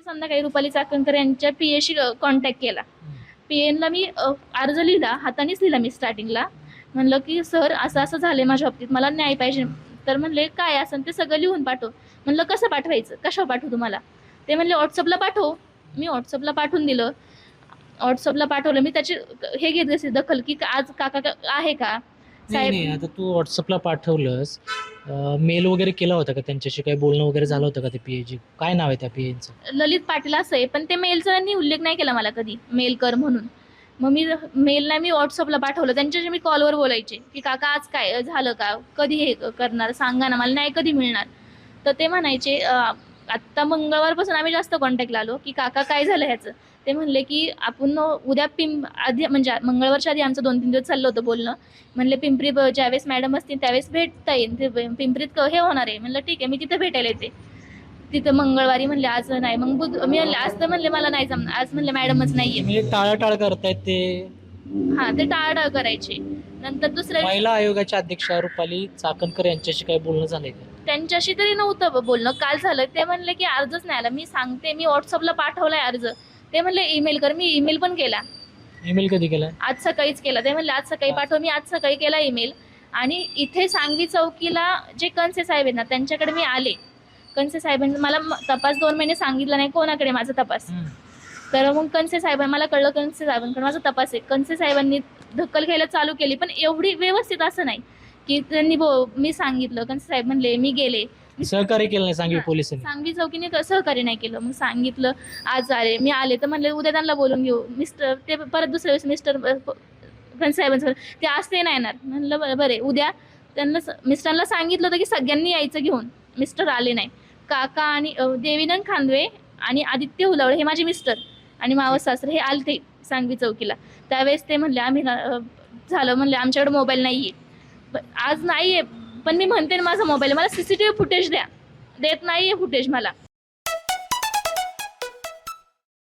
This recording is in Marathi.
मी संध्याकाळी रुपाली चाकणकर यांच्या पी एशी कॉन्टॅक्ट केला. पी एनला मी अर्ज लिहिला हातानेच लिहिला मी स्टार्टिंगला म्हणलं की सर असं असं झालं माझ्या बाबतीत मला न्याय पाहिजे. तर म्हणले काय असं? ते सगळं लिहून पाठव. म्हणलं कसं पाठवायचं? कशावर पाठवू तुम्हाला? ते म्हणले व्हॉट्सअपला पाठव. मी व्हॉट्सअपला पाठवून दिलं. व्हॉट्सअपला पाठवलं. मी त्याची हे घेत घेतली दखल की आज काका का- आहे का? नाही नाही आता तू व्हॉट्सअपला पाठवलंस. मेल वगैरे केला होता का त्यांच्याशी? काही बोलणं वगैरे झालं होतं का ते पीएची काय नाव आहे त्या पीएचं ललित पाटील असं आहे पण ते मेलचा त्यांनी उल्लेख नाही केला मला कधी मेल कर म्हणून. मग मी मेल नाही मी व्हॉट्सअपला पाठवलं. त्यांच्याशी मी कॉलवर बोलायचे की काका आज काय झालं का? कधी हे करणार? सांगा ना मला नाही कधी मिळणार. तर ते म्हणायचे अं, आत्ता मंगळवारपासून आम्ही जास्त कॉन्टॅक्टला आलो की काका काय झालं ह्याचं? ते म्हणले की आपण उद्या पिंप आधी म्हणजे मंगळवारच्या आधी आमचं दोन तीन दिवस चाललं होतं बोलणं. म्हणले पिंपरी ज्यावेळेस मॅडम असतील त्यावेळेस भेटता येईल. ते पिंपरीत हे होणार आहे. म्हणलं ठीक आहे मी तिथे भेटायला येते. तिथं मंगळवारी म्हणले आज नाही. मग बुध मी म्हणले आज तर म्हणले मला नाही जमणार. आज म्हणले मॅडमच नाहीये. म्हणजे टाळाटाळ करतायत ते? हा ते टाळाटाळ करायचे. नंतर दुसऱ्या महिला आयोगाच्या अध्यक्षा रुपाली चाकणकर यांच्याशी काही बोलणं झालंय का? त्यांच्याशी तरी नव्हतं बोलणं. काल झालं. ते म्हणले की अर्जच नाही आला. मी सांगते. मी व्हॉट्सअपला पाठवलाय अर्ज. ते म्हणले ईमेल कर. मी ईमेल पण केला. ईमेल कधी केलाय आज सकाळीच केला. ते म्हणले आज सकाळी पाठव. मी आज सकाळी केला ईमेल. आणि इथे सांगवी चौकीला जे कनसे साहेब आहेत ना त्यांच्याकडे मी आले. कनसे साहेबांनी मला म- तपास दोन महिने सांगितलं नाही कोणाकडे माझा तपास? तर मग कनसे साहेबां मला कळलं कनसे साहेबांकडे माझा तपास आहे. कनसे साहेबांनी ढक्कल घ्यायला चालू केली पण एवढी व्यवस्थित असं नाही की त्यांनी बो मी सांगितलं. कनसे साहेब म्हणले मी गेले. सहकार्य केलं नाही सांगवी पोलिसांनी. सांगवी चौकीने सहकार्य नाही केलं. मग सांगितलं आज आले मी आले तर म्हणले उद्या त्यांना बोलून घेऊ. मिस्टर ते परत दुसऱ्या वेळेस मिस्टर साहेबांचं ते आज ते नाही येणार. म्हणलं बरं बरे उद्या त्यांना स- मिस्टरांना सांगितलं होतं की सगळ्यांनी यायचं घेऊन. मिस्टर आले नाही. काका आणि अ, देवीनंद खांदवे आणि आदित्य हुलावळे हे माझे मिस्टर आणि मावस सासरे हे आलते सांगवी चौकीला. त्यावेळेस ते म्हणले आम्ही ना- अ, झालं. म्हणले आमच्याकडे मोबाईल नाही आहे आज नाही आहे पण मी म्हणते ना माझा मोबाईल मला C C T V footage द्या. देत नाही आहे फुटेज मला.